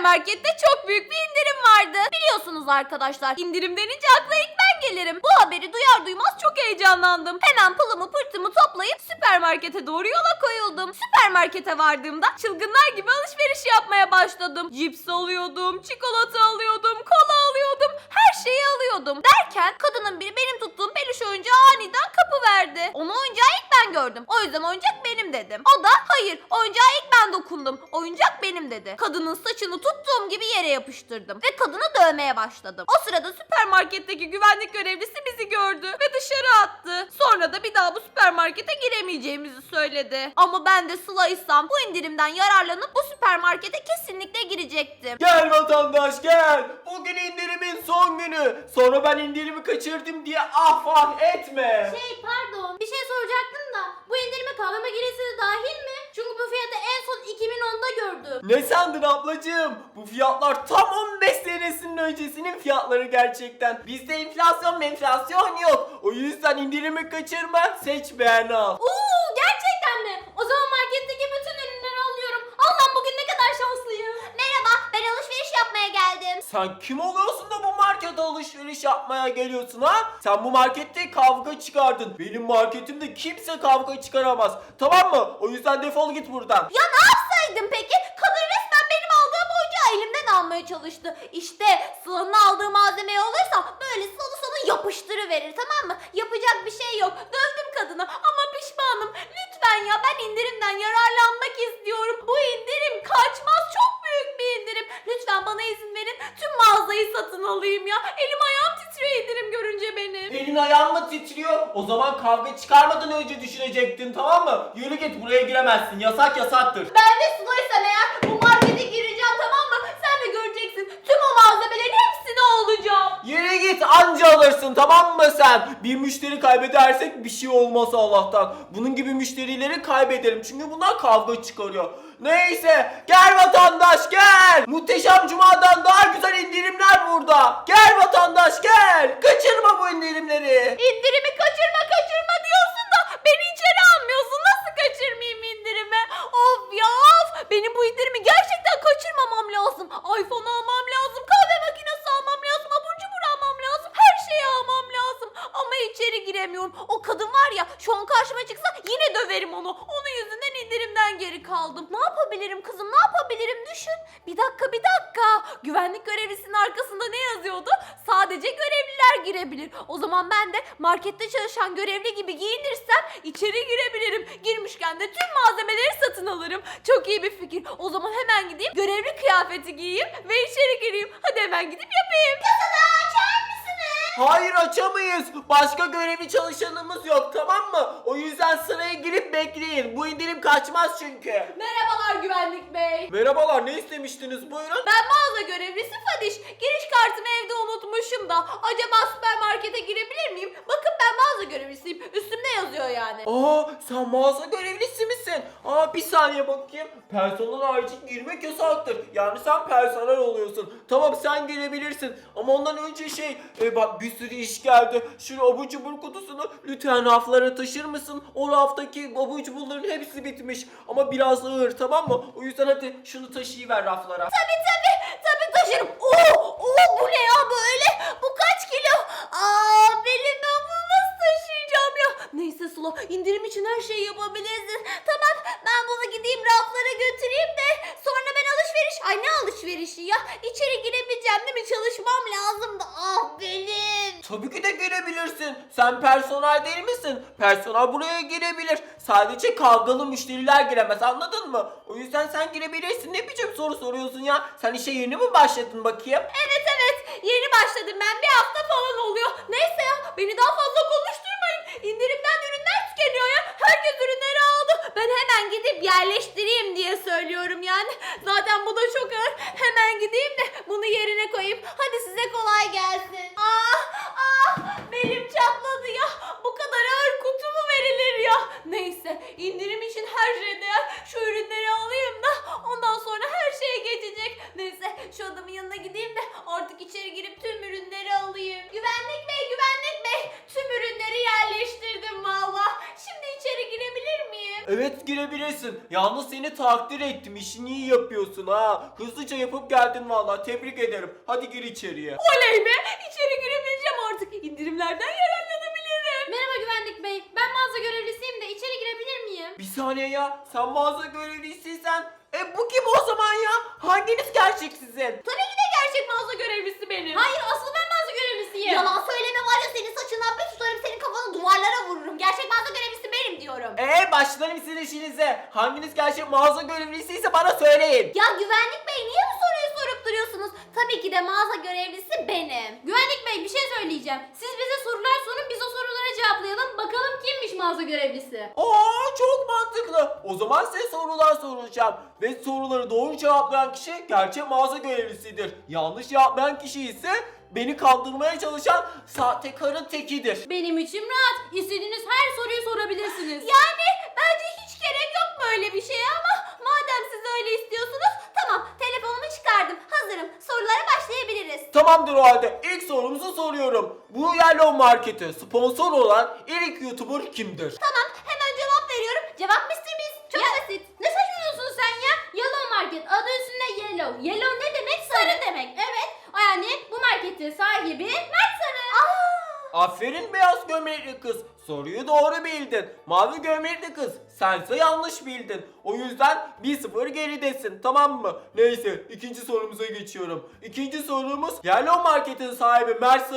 süpermarkette çok büyük bir indirim vardı. Biliyorsunuz arkadaşlar indirim denince akla ilk ben gelirim. Bu haberi duyar duymaz çok heyecanlandım. Hemen pılımı pırtımı toplayıp süpermarkete doğru yola koyuldum. Süpermarkete vardığımda çılgınlar gibi alışveriş yapmaya başladım. Cips alıyordum, çikolata alıyordum, kola alıyordum, her şeyi alıyordum. Derken kadının biri benim tuttuğum peluş oyuncağı aniden kapı verdi. Onu oyuncağı ilk ben gördüm. O yüzden oyuncak benim dedim. O da hayır oyuncağa ilk ben dokundum. Oyuncak benim dedi. Kadının saçını tuttuğum gibi yere yapıştırdım. Ve kadını dövmeye başladım. O sırada süpermarketteki güvenlik görevlisi bizi gördü ve dışarı attı. Sonra da bir daha bu süpermarkete giremeyeceğimizi söyledi. Ama ben de Sıla'ysam bu indirimden yararlanıp bu süpermarkete kesinlikle girecektim. Gel vatandaş gel. Bugün indirimin son günü. Sonra ben indirimi kaçırdım diye ah vah etme. Şey pardon bir şey soracaktım da bu indirime kahve makinesi de dahil mi? Çünkü bu fiyatı en son 2010'da gördüm. Ne sandın ablacığım? Bu fiyatlar tam 15 senesinin öncesinin fiyatları gerçekten. Bizde enflasyon enflasyon yok. O yüzden indirimi kaçırma, seç beğen al. Oo gerçekten mi? O zaman marketteki bütün ürünleri alıyorum. Allah'ım bugün ne kadar şanslıyım. Merhaba ben alışveriş yapmaya geldim. Sen kim oluyorsun da bu markete alışveriş yapmaya geliyorsun ha? Sen bu markette kavga çıkardın. Benim marketimde kimse kavga çıkaramaz. Tamam mı? O yüzden defol git buradan. Ya ne yapsaydım peki? Kadın resmen benim aldığım oyuncağı elimden almaya çalıştı. İşte Sıla'nın aldığı malzemeyi alırsa böyle salı sana yapıştırıverir tamam mı? Yapacak bir şey yok. Dövdüm kadını ama pişmanım. Lütfen ya ben indirimden yararlanmak istiyorum. Bu indirim kaçmaz çok büyük bir indirim. Lütfen bana izin verin tüm mağazayı satın alayım ya. Elim ayağım titriyor indirim görünce benim. Elin ayağın mı titriyor? O zaman kavga çıkarmadan önce düşünecektin tamam mı? Yürü git buraya giremezsin. Yasak yasaktır. Ben de Sıla'ysam eğer bu markete gireceğim tamam mı? Sen de göreceksin. Tüm o malzemelerin hepsini alacağım. Git anca alırsın tamam mı sen? Bir müşteri kaybedersek bir şey olmaz Allah'tan. Bunun gibi müşterileri kaybedelim çünkü bunlar kavga çıkarıyor. Neyse gel vatandaş gel. Muhteşem Cuma'dan daha güzel indirimler burada. Gel vatandaş gel. Kaçırma bu indirimleri. İndirimi kaçırma kaçırma diyorsun da beni içeri almıyorsun. Nasıl kaçırmayayım indirimi? Of ya of. Benim bu indirimi gerçekten kaçırmamam lazım. iPhone almam lazım. Kahve makinesi Ama içeri giremiyorum. O kadın var ya şu an karşıma çıksa yine döverim onu. Onun yüzünden indirimden geri kaldım. Ne yapabilirim kızım ne yapabilirim düşün. Bir dakika bir dakika. Güvenlik görevlisinin arkasında ne yazıyordu? Sadece görevliler girebilir. O zaman ben de markette çalışan görevli gibi giyinirsem içeri girebilirim. Girmişken de tüm malzemeleri satın alırım. Çok iyi bir fikir. O zaman hemen gideyim görevli kıyafeti giyeyim ve içeri gireyim. Hadi hemen gidip yapayım. Kasada açar? Hayır açamayız. Başka görevli çalışanımız yok tamam mı? O yüzden sıraya girip bekleyin. Bu indirim kaçmaz çünkü. Merhabalar güvenlik bey. Merhabalar ne istemiştiniz buyurun. Ben mağaza görevlisi Fadiş. Giriş kartımı evde unutmuşum da. Acaba süpermarkete girebilir miyim? Bakın ben mağaza görevlisiyim. Üstümde yazıyor yani. Aa sen mağaza görevlisi misin? Aa bir saniye bakayım. Personel harici girmek yasaktır. Yani sen personel oluyorsun. Tamam sen girebilirsin. Ama ondan önce şey e, bak bir sürü iş geldi. Şu abur cubur kutusunu lütfen raflara taşır mısın? O raftaki abur cuburların hepsi bitmiş. Ama biraz ağır tamam mı? O yüzden hadi şunu taşıyıver raflara. Tabii tabii. Tabii taşırım. Oo, oo bu ne ya böyle? Bu kaç kilo? Aa benim ben bunu nasıl taşıyacağım ya? Neyse Sıla indirim için her şeyi yapabilirsin. Tamam ben bunu gideyim raflara götüreyim de sonra ben alışveriş. Ay ne alışverişi ya? İçeri girebileceğim değil mi? Çalışmam lazım. Tabii ki de girebilirsin. Sen personel değil misin? Personel buraya girebilir. Sadece kavgalı müşteriler giremez anladın mı? O yüzden sen girebilirsin. Ne biçim soru soruyorsun ya? Sen işe yeni mi başladın bakayım? Evet evet yeni başladım ben bir hafta falan oluyor. Neyse ya beni daha fazla konuşturmayın. İndirimden ürünler tükeniyor ya. Herkes ürünleri aldı. Ben hemen gidip yerleştireyim diye söylüyorum yani. Zaten bu da çok ağır. Hemen gideyim de bunu yerine koyayım. Hadi size kolay gelsin. Ah belim çatladı ya. Bu kadar ağır kutu mu verilir ya? Neyse indirim için her şey değer. Şu ürünleri alayım da ondan sonra her şeye geçecek. Neyse şu adamın yanına gideyim de artık içeri girip tüm ürünleri alayım. Güvenlik bey güvenlik bey tüm ürünleri yerleştirdim valla. Şimdi içeri girebilir miyim? Evet girebilirsin. Yalnız seni takdir ettim. İşini iyi yapıyorsun ha. Hızlıca yapıp geldin valla. Tebrik ederim. Hadi gir içeriye. Oley be İndirimlerden yararlanabilirim. Merhaba güvenlik bey. Ben mağaza görevlisiyim de içeri girebilir miyim? Bir saniye ya. Sen mağaza görevlisiysen. E bu kim o zaman ya? Hanginiz gerçek sizin? Tabii ki de gerçek mağaza görevlisi benim. Hayır asıl ben mağaza görevlisiyim. Yalan söyleme var ya senin saçından bir tutarım senin kafanı duvarlara vururum. Gerçek mağaza görevlisi benim diyorum. Eee başlarım sizin işinize. Hanginiz gerçek mağaza görevlisiyse bana söyleyin. Ya güvenlik bey niye bu soruyu sorup duruyorsunuz? Tabii ki de mağaza görevlisi benim. Güvenlik bey bir şey söyleyeceğim. Siz bize sorular sorun biz o sorulara cevaplayalım. Bakalım kimmiş mağaza görevlisi. Aa çok mantıklı. O zaman size sorular soracağım. Ve soruları doğru cevaplayan kişi gerçek mağaza görevlisidir. Yanlış cevaplayan kişi ise beni kandırmaya çalışan sahtekarın tekidir. Benim içim rahat. İstediğiniz her soruyu sorabilirsiniz. Yani bence hiç gerek yok böyle bir şeye ama madem siz öyle istiyorsunuz tamam telefonumu çıkardım hazırım sorulara başlayabiliriz. Tamamdır o halde. İlk sorumuzu soruyorum. Bu Yellow Market'e sponsor olan ilk YouTuber kimdir? Tamam hemen cevap veriyorum cevap Mr. Beast çok basit. Ne saçmalıyorsun sen ya? Yellow Market adı üstünde yellow. Yellow ne demek? Sarı demek. Evet. Yani bu marketin sahibi Mert Sarı. Aferin beyaz gömlekli kız. Soruyu doğru bildin. Mavi gömlekli kız. Sense yanlış bildin. O yüzden 1-0 geridesin tamam mı? Neyse ikinci sorumuza geçiyorum. İkinci sorumuz Yellow Market'in sahibi Mert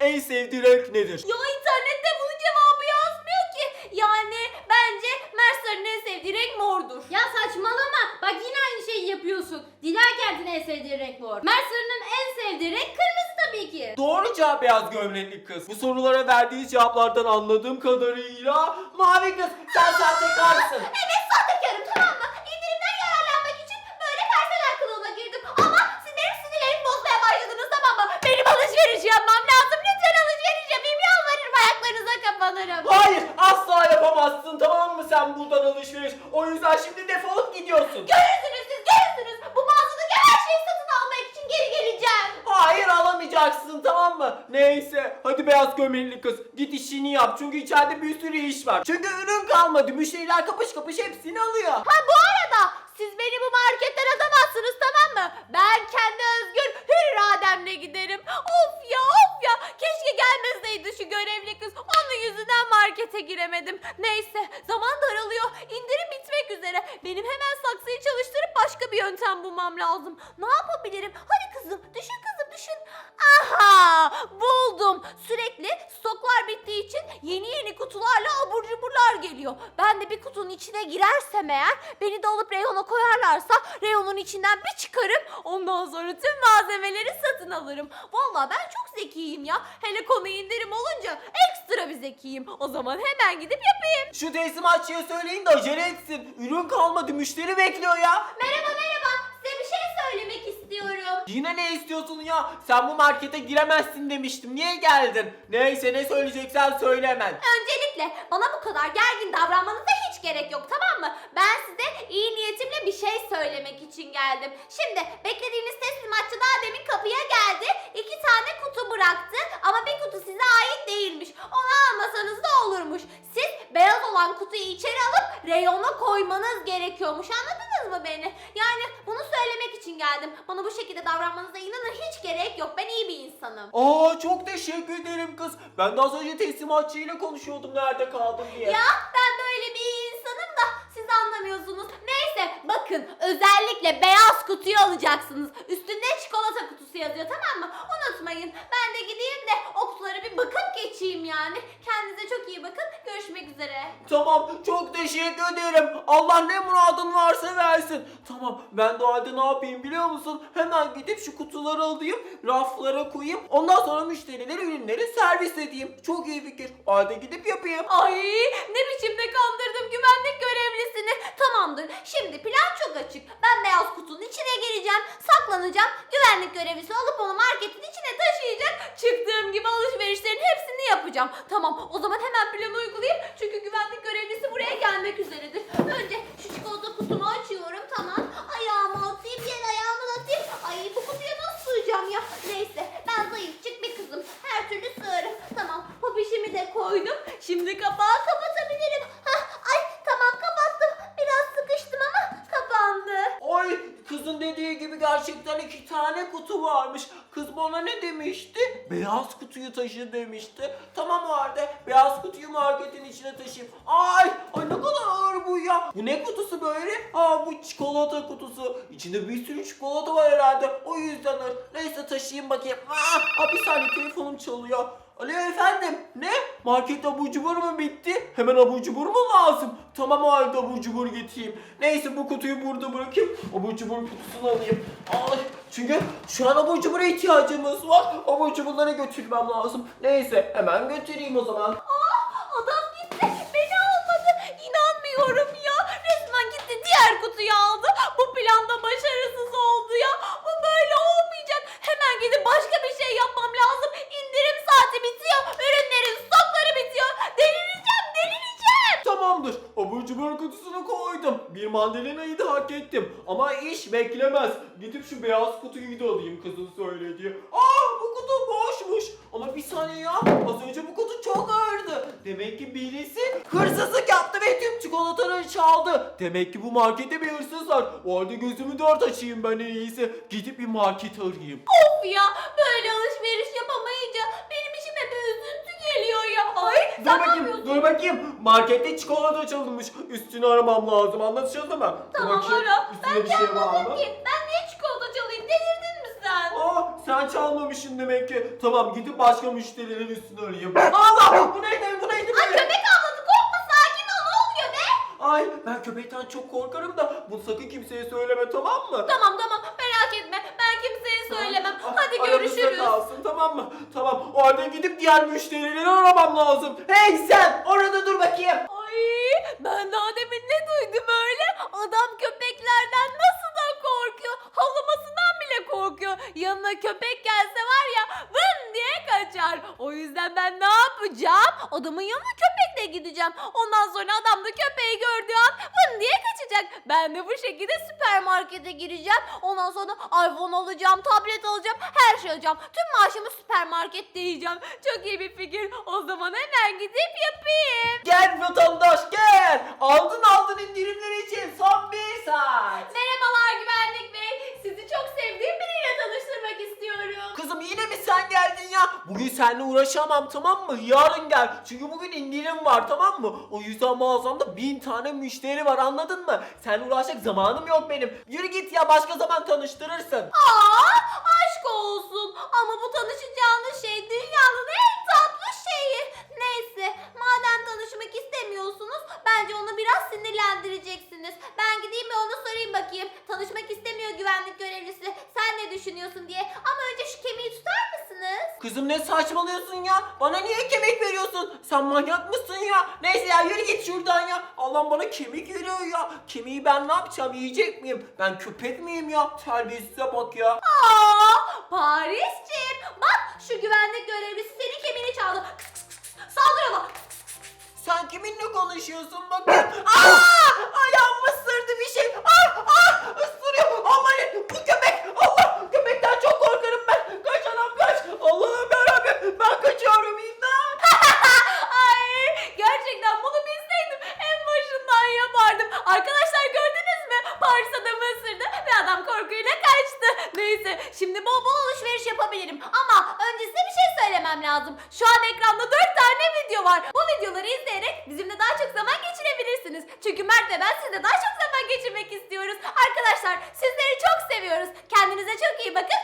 en sevdiği renk nedir? Ya internette bunun cevabı yazmıyor ki. Yani bence Mersler'in en sevdiği renk mordur. Ya saçmalama. Bak yine aynı şeyi yapıyorsun. Diler kendine en sevdiği renk mor. Mert Sarı'nın en sevdiği renk kırmızı tabii ki. Doğru cevap beyaz gömlekli kız. Bu sorulara verdiği cevaplardan anladığım kadarıyla mavi kız sen sahtekarsın. Evet sahtekarım tamam mı? İndirimden yararlanmak için böyle personel kılığına girdim. Ama siz benim sinirlerimi bozmaya başladınız tamam mı? Benim alışveriş yapmam lazım. Lütfen alışveriş yapayım. Yalvarırım ayaklarınıza kapanırım. Hayır asla yapamazsın sen buradan alışveriş. O yüzden şimdi defolup gidiyorsun. Görürsünüz siz görürsünüz. Bu mağazadaki her şeyi satın almak için geri geleceğim. Hayır alamayacaksın tamam mı? Neyse hadi beyaz gömlekli kız git işini yap çünkü içeride bir sürü iş var. Çünkü ürün kalmadı müşteriler kapış kapış hepsini alıyor. Ha bu arada siz beni bu marketten atamazsınız tamam mı? Ben kendi özgür hür irademle giderim. Of ya of ya keşke gelmeseydi şu görevli kız. Onun yüzünden markete giremedim. Neyse zaman daralıyor. İndirim bitmek üzere. Benim hemen saksıyı çalıştırıp başka bir yöntem bulmam lazım. Ne yapabilirim? Hadi kızım düşün kızım düşün. Aha buldum. Sürekli stoklar bittiği için yeni yeni kutularla abur cuburlar geliyor. Ben de bir kutunun içine girersem eğer beni de alıp reyona koyarlarsa reyonun içinden bir çıkarım. Ondan sonra tüm malzemeleri satın alırım. Vallahi ben çok zekiyim ya. Hele konu indirim olunca ekstra bir zekiyim. O zaman hemen gidip yapayım. Şu teslimatçıya söyleyin de acele etsin. Ürün kalmadı müşteri bekliyor ya. Merhaba merhaba. Size bir şey söylemek istiyorum. Yine ne istiyorsun ya? Sen bu markete giremezsin demiştim. Niye geldin? Neyse ne söyleyeceksen söyle hemen. Öncelikle bana bu kadar gergin davranmanıza hiç gerek yok tamam mı? Ben size iyi niyetimle bir şey söylemek için geldim. Şimdi beklediğiniz teslimatçı daha demin kapıya geldi. İki tane kutu bıraktı ama bir kutu size ait değilmiş. Onu almasanız da olurmuş. Siz beyaz olan kutuyu içeri alıp reyona koymanız gerekiyormuş. Anladınız mı beni? Yani bunu söylemek için geldim. Bana bu şekilde davranmanıza inanın hiç gerek yok. Ben iyi bir insanım. Aa çok teşekkür ederim kız. Ben de az önce teslimatçıyla konuşuyordum nerede kaldın diye. Ya ben bakın özellikle beyaz kutuyu alacaksınız. Üstünde çikolata kutusu yazıyor tamam mı? Unutmayın. Ben de gideyim de o kutulara bir bakıp geçeyim yani. Kendinize çok iyi bakın. Görüşmek üzere. Tamam çok teşekkür ederim. Allah ne muradın varsa versin. Tamam ben de o halde ne yapayım biliyor musun? Hemen gidip şu kutuları alayım, raflara koyayım. Ondan sonra müşterilere ürünleri servis edeyim. Çok iyi fikir. O halde gidip yapayım. Ay ne biçimde kandırdım güvenlik görevlisini. Tamamdır. Şimdi plan çok açık. Ben beyaz kutunun içine gireceğim. Saklanacağım. Güvenlik görevlisi alıp onu marketin içine taşıyacak. Çıktığım gibi alışverişlerin hepsini yapacağım. Tamam o zaman hemen planı uygulayayım. Çünkü güvenlik görevlisi buraya gelmek üzeredir. Önce şu çikolata kutumu açıyorum. Tamam. Ayağımı atayım. Diğer ayağımı da atayım. Ay bu kutuya nasıl sığacağım ya? Neyse ben zayıfçık bir kızım. Her türlü sığarım. Tamam popişimi de koydum. Şimdi kapağı kapatabilirim. Hah, ay tamam kapattım. gerçekten iki tane kutu varmış. Kız bana ne demişti? Beyaz kutuyu taşı demişti. Tamam o halde beyaz kutuyu marketin içine taşıyayım. Ay, ay ne kadar ağır bu ya. Bu ne kutusu böyle? Aa bu çikolata kutusu. İçinde bir sürü çikolata var herhalde. O yüzden ağır. Neyse taşıyayım bakayım. Aa, aa, bir saniye telefonum çalıyor. Alo efendim. Ne? Markette abur cubur mu bitti? Hemen abur cubur mu lazım? Tamam o halde abur cubur getireyim. Neyse bu kutuyu burada bırakayım. Abur cubur kutusunu alayım. Ay, çünkü şu an abur cubura ihtiyacımız var. Abur cuburları götürmem lazım. Neyse hemen götüreyim o zaman. Adam gitti. Beni almadı. İnanmıyorum ya. Resmen gitti diğer kutuyu aldı. Bu planda başarısız oldu ya. Bu böyle olmayacak. Hemen gidip başka bir şey yapmam lazım. İndirim saati bitiyor. Ürünlerin stokları bitiyor. Delireceğim delireceğim. Tamamdır. Abur cubur kutusunu koydum. Bir mandalinayı da hak ettim. Ama iş beklemez. Gidip şu beyaz kutuyu da alayım kızın söylediği. Aa bu kutu boşmuş. Ama bir saniye ya. Az önce bu kutu çok ağırdı. Demek ki birisi hırsızlık yaptı ve tüm çikolataları çaldı. Demek ki bu markette bir hırsız var. O halde gözümü dört açayım ben en iyisi. Gidip bir market arayayım. Of ya böyle alışveriş yapamayınca benim bir üzüntü geliyor ya. Ay Dur bakayım, dur bakayım. Markette çikolata çalınmış. Üstünü aramam lazım. Anlaşıldı mı? Dur Tamam bakayım, ara. Ben bir şey var mı? çalmadım ki. Ben niye çikolata çalayım? Delirdin mi sen? Aa sen çalmamışsın demek ki. Tamam gidip başka müşterilerin üstünü arayayım. Allah bu neydi bu neydi Ay böyle? köpek avladı korkma sakin ol ne oluyor be? Ay ben köpekten çok korkarım da bunu sakın kimseye söyleme tamam mı? Tamam tamam merak etme ben kimseye söylemem. Ah, Hadi aramızda görüşürüz. kalsın tamam mı? Tamam o halde gidip diğer müşterileri aramam lazım. Hey sen orada dur bakayım. Ay ben daha demin ne duydum öyle? Adam köpeklerden nasıl da korkuyor? Havlamasından bile korkuyor. Yanına köpek gelse var ya vın diye kaçar. O yüzden ben ne yapacağım? Adamın yanına köpekle gideceğim. Ondan sonra adam da köpeği gördüğü an vın diye kaçacak. Ben de bu şekilde süpermarkete gireceğim. Ondan sonra iPhone alacağım, tablet alacağım, her şey alacağım. Tüm maaşımı süpermarkette yiyeceğim. Çok iyi bir fikir. O zaman hemen gidip yapayım. Gel vatandaş gel. Aldın aldın indirimler için son bir saat. Merhabalar güvenlik bey. Sizi çok sevdiğim biriyle tanıştırmak istiyorum. Kızım yine mi sen geldin ya? Bugün seninle uğraşamam tamam mı? Yarın gel. Çünkü bugün indirim var tamam mı? O yüzden mağazamda bin tane müşteri var anladın mı? Seninle uğraşacak zamanım yok benim. Yürü git ya başka zaman tanıştırırsın. Aa, olsun. Ama bu tanışacağınız şey dünyanın en tatlı şeyi. Neyse, madem tanışmak istemiyorsunuz, bence onu biraz sinirlendireceksiniz. Ben gideyim ve ona sorayım bakayım. Tanışmak istemiyor güvenlik görevlisi. Sen ne düşünüyorsun diye. Ama önce şu kemiği tutar mısınız? Kızım ne saçmalıyorsun ya? Bana niye kemik veriyorsun? Sen manyak mısın ya? Neyse ya yürü git şuradan ya. Allah bana kemik veriyor ya. Kemiği ben ne yapacağım? Yiyecek miyim? Ben köpek miyim ya? Terbiyesize bak ya. Aa, Paris'ciğim. Bak şu güvenlik görevlisi senin kemiğini çaldı. Kıs kıs kıs kıs. Ona. Sen kiminle konuşuyorsun bakayım? Aa! Ayağımı ısırdı bir şey. Ah! Ah! Isırıyor. Aman bu köpek. Allah! Köpekten çok korkarım ben. Kaç anam kaç. Allah'ım yarabbim. Ben kaçıyorum imdat. Ay gerçekten bunu bilseydim en başından yapardım. Arkadaşlar gördünüz mü? Paris adamı ısırdı ve adam korkuyla kaçtı. Neyse şimdi bol bol alışveriş yapabilirim. Ama öncesinde bir şey söylemem lazım. Şu an ekranda 4 tane video var. Bu videoları izleyerek bizimle daha çok zaman geçirebilirsiniz. Çünkü Mert ve ben sizle daha çok zaman geçirmek istiyoruz. Arkadaşlar sizleri çok seviyoruz. Kendinize çok iyi bakın.